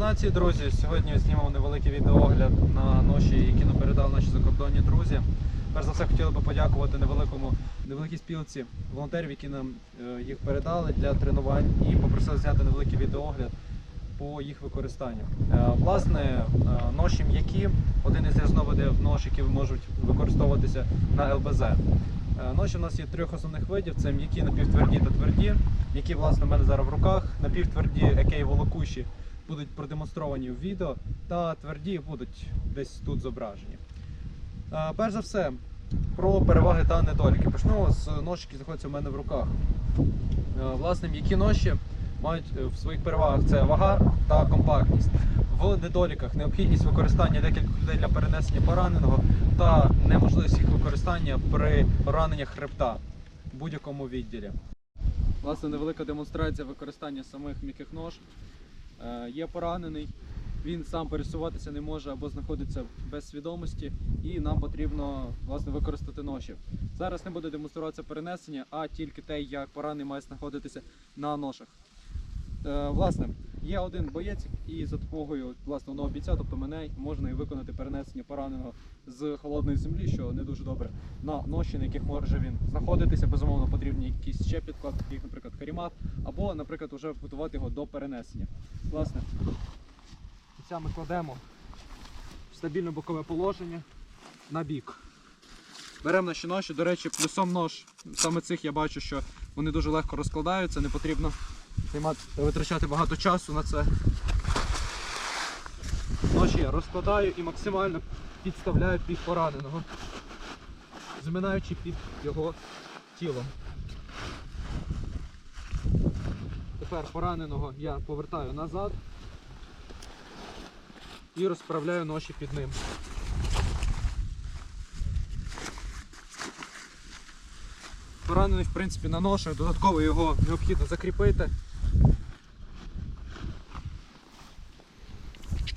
нації, друзі. Сьогодні знімемо невеликий відеоогляд на ноші, які нам передали наші закордонні друзі. Перш за все хотіли би подякувати невеликому, невеликій спілці волонтерів, які нам е, їх передали для тренувань і попросили зняти невеликий відеоогляд по їх використанню. Е, Власне, е, ноші м'які, один із різновидів нож, які можуть використовуватися на ЛБЗ. Ноші в нас є трьох основних видів: це м'які напівтверді та тверді, які власне в мене зараз в руках. Напівтверді, які волокуші будуть продемонстровані в відео, та тверді будуть десь тут зображені. Е, Перш за все, про переваги та недоліки. Почнемо з нож, які знаходяться в мене в руках. Е, Власне, м'які ноші мають е, в своїх перевагах це вага та компактність. В недоліках необхідність використання декількох людей для перенесення пораненого та неможливість їх використання при пораненнях хребта в будь-якому відділі. Власне, невелика демонстрація використання самих м'яких нож. Е, Є поранений, він сам пересуватися не може або знаходиться без свідомості, і нам потрібно власне використати ноші. Зараз не буде демонструватися перенесення, а тільки те, як поранений має знаходитися на ношах. Е, власне, є один боєць, і за допомогою власне бійця, тобто мене, можна і виконати перенесення пораненого з холодної землі, що не дуже добре, на ноші, на яких може він знаходитися. Безумовно, потрібні якісь ще підкладки, як, наприклад, карімат, або, наприклад, вже готувати його до перенесення. Власне, бійця ми кладемо в стабільне бокове положення на бік. Беремо наші ноші. До речі, плюсом нож саме цих я бачу, що вони дуже легко розкладаються, не потрібно витрачати багато часу на це. Ноші я розкладаю і максимально підставляю під пораненого, зминаючи під його тілом. Тепер пораненого я повертаю назад і розправляю ноші під ним. Поранений, в принципі, на ношах, додатково його необхідно закріпити.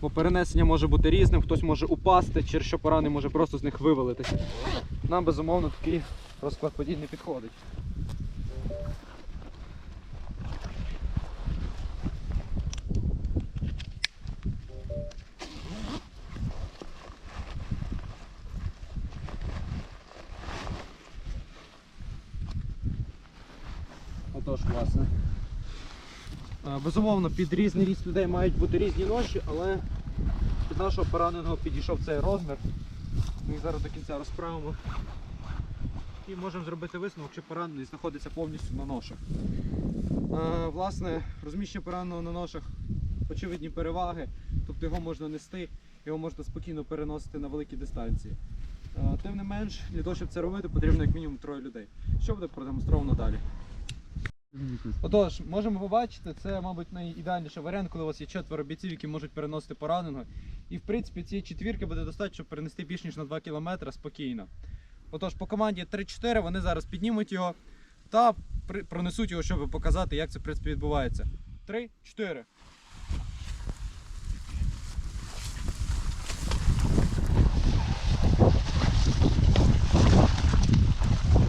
Бо перенесення може бути різним, хтось може упасти, через що поранений може просто з них вивалитися. Нам безумовно такий розклад подій не підходить. Отож, власне. Е, Безумовно, під різний ріст людей мають бути різні ноші, але під нашого пораненого підійшов цей розмір. Ми їх зараз до кінця розправимо. І можемо зробити висновок, що поранений знаходиться повністю на ношах. Е, Власне, розміщення пораненого на ношах очевидні переваги, тобто його можна нести, його можна спокійно переносити на великі дистанції. Е, Тим не менш, для того, щоб це робити, потрібно як мінімум троє людей. Що буде продемонстровано далі? Отож, можемо побачити, це, мабуть, найідеальніший варіант, коли у вас є четверо бійців, які можуть переносити пораненого. І в принципі цієї четвірки буде достатньо, щоб перенести більш ніж на 2 км спокійно. Отож, по команді 3-4 вони зараз піднімуть його та пронесуть його, щоб показати, як це в принципі відбувається. 3-4.